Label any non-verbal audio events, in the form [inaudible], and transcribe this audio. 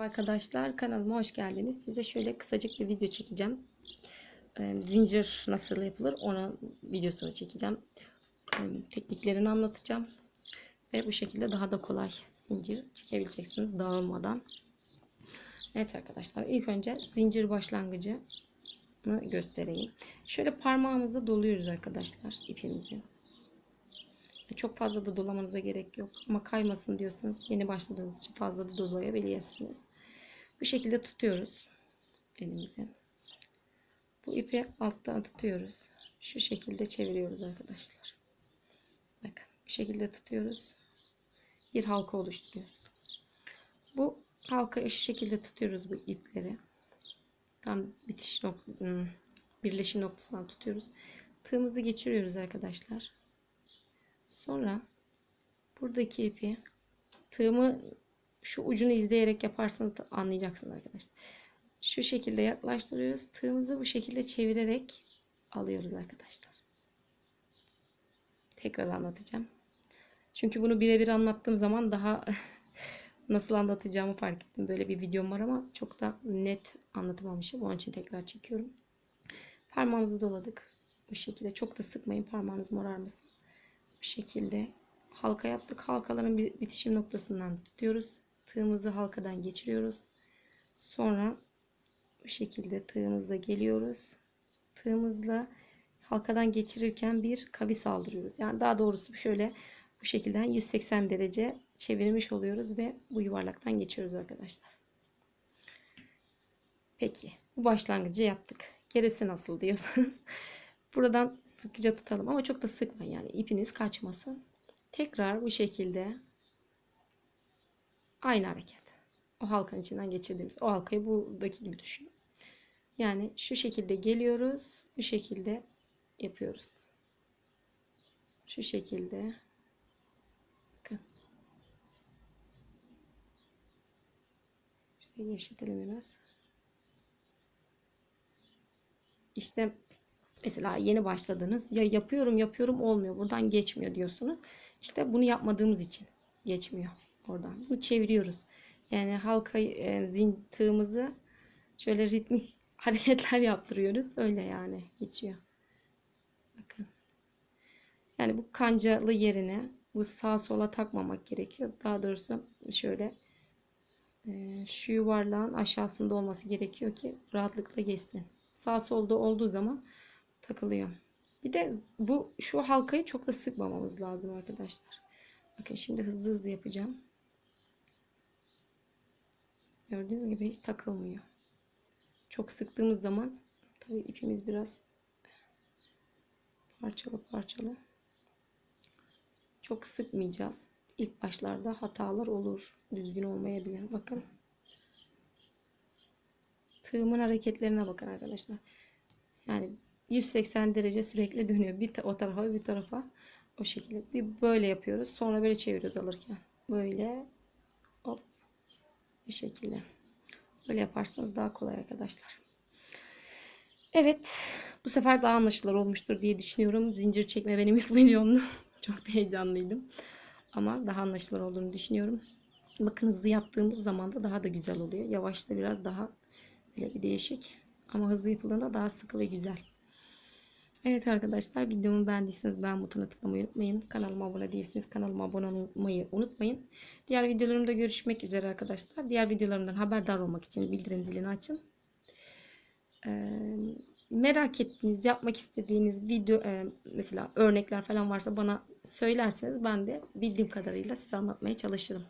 Merhaba arkadaşlar kanalıma hoş geldiniz. Size şöyle kısacık bir video çekeceğim. Ee, Zincir nasıl yapılır ona videosunu çekeceğim. Ee, Tekniklerini anlatacağım. Ve bu şekilde daha da kolay zincir çekebileceksiniz dağılmadan. Evet arkadaşlar ilk önce zincir başlangıcını göstereyim. Şöyle parmağımızı doluyoruz arkadaşlar ipimizi. Çok fazla da dolamanıza gerek yok. Ama kaymasın diyorsanız yeni başladığınız için fazla da dolayabilirsiniz. Bu şekilde tutuyoruz elimize. Bu ipi alttan tutuyoruz. Şu şekilde çeviriyoruz arkadaşlar. Bakın bu şekilde tutuyoruz. Bir halka oluşturuyoruz. Bu halkayı şu şekilde tutuyoruz bu ipleri. Tam bitiş nok hmm, birleşim noktasından tutuyoruz. Tığımızı geçiriyoruz arkadaşlar. Sonra buradaki ipi tığımı şu ucunu izleyerek yaparsanız da anlayacaksınız arkadaşlar. Şu şekilde yaklaştırıyoruz. Tığımızı bu şekilde çevirerek alıyoruz arkadaşlar. Tekrar anlatacağım. Çünkü bunu birebir anlattığım zaman daha [laughs] nasıl anlatacağımı fark ettim. Böyle bir videom var ama çok da net anlatamamışım. Onun için tekrar çekiyorum. Parmağımızı doladık. Bu şekilde çok da sıkmayın parmağınız morarmasın. Bu şekilde halka yaptık. Halkaların bitişim noktasından tutuyoruz. Tığımızı halkadan geçiriyoruz. Sonra bu şekilde tığımızla geliyoruz. Tığımızla halkadan geçirirken bir kavis aldırıyoruz. Yani daha doğrusu şöyle bu şekilde 180 derece çevirmiş oluyoruz ve bu yuvarlaktan geçiyoruz arkadaşlar. Peki bu başlangıcı yaptık. Gerisi nasıl diyorsanız [laughs] buradan sıkıca tutalım ama çok da sıkmayın yani ipiniz kaçmasın. Tekrar bu şekilde aynı hareket. O halkanın içinden geçirdiğimiz o halkayı buradaki gibi düşünün. Yani şu şekilde geliyoruz. Bu şekilde yapıyoruz. Şu şekilde. Bakın. Şöyle gevşetelim biraz. İşte Mesela yeni başladınız. Ya yapıyorum yapıyorum olmuyor. Buradan geçmiyor diyorsunuz. İşte bunu yapmadığımız için geçmiyor oradan. Bunu çeviriyoruz. Yani halka e, zin tığımızı şöyle ritmik [laughs] hareketler yaptırıyoruz. Öyle yani geçiyor. Bakın. Yani bu kancalı yerine bu sağ sola takmamak gerekiyor. Daha doğrusu şöyle e, şu yuvarlağın aşağısında olması gerekiyor ki rahatlıkla geçsin. Sağ solda olduğu zaman takılıyor. Bir de bu şu halkayı çok da sıkmamamız lazım arkadaşlar. Bakın şimdi hızlı hızlı yapacağım. Gördüğünüz gibi hiç takılmıyor. Çok sıktığımız zaman tabii ipimiz biraz parçalı parçalı. Çok sıkmayacağız. İlk başlarda hatalar olur. Düzgün olmayabilir. Bakın. Tığımın hareketlerine bakın arkadaşlar. Yani 180 derece sürekli dönüyor. Bir o tarafa bir tarafa o şekilde. Bir böyle yapıyoruz. Sonra böyle çeviriyoruz alırken. Böyle hop bir şekilde. Böyle yaparsanız daha kolay arkadaşlar. Evet. Bu sefer daha anlaşılır olmuştur diye düşünüyorum. Zincir çekme benim [laughs] ilk videomdu. Çok da heyecanlıydım. Ama daha anlaşılır olduğunu düşünüyorum. Bakın hızlı yaptığımız zaman da daha da güzel oluyor. Yavaşta biraz daha böyle bir değişik. Ama hızlı yapıldığında daha sıkı ve güzel. Evet arkadaşlar videomu beğendiyseniz beğen butonuna tıklamayı unutmayın. Kanalıma abone değilseniz kanalıma abone olmayı unutmayın. Diğer videolarımda görüşmek üzere arkadaşlar. Diğer videolarımdan haberdar olmak için bildirim zilini açın. Ee, merak ettiğiniz, yapmak istediğiniz video e, mesela örnekler falan varsa bana söylerseniz ben de bildiğim kadarıyla size anlatmaya çalışırım.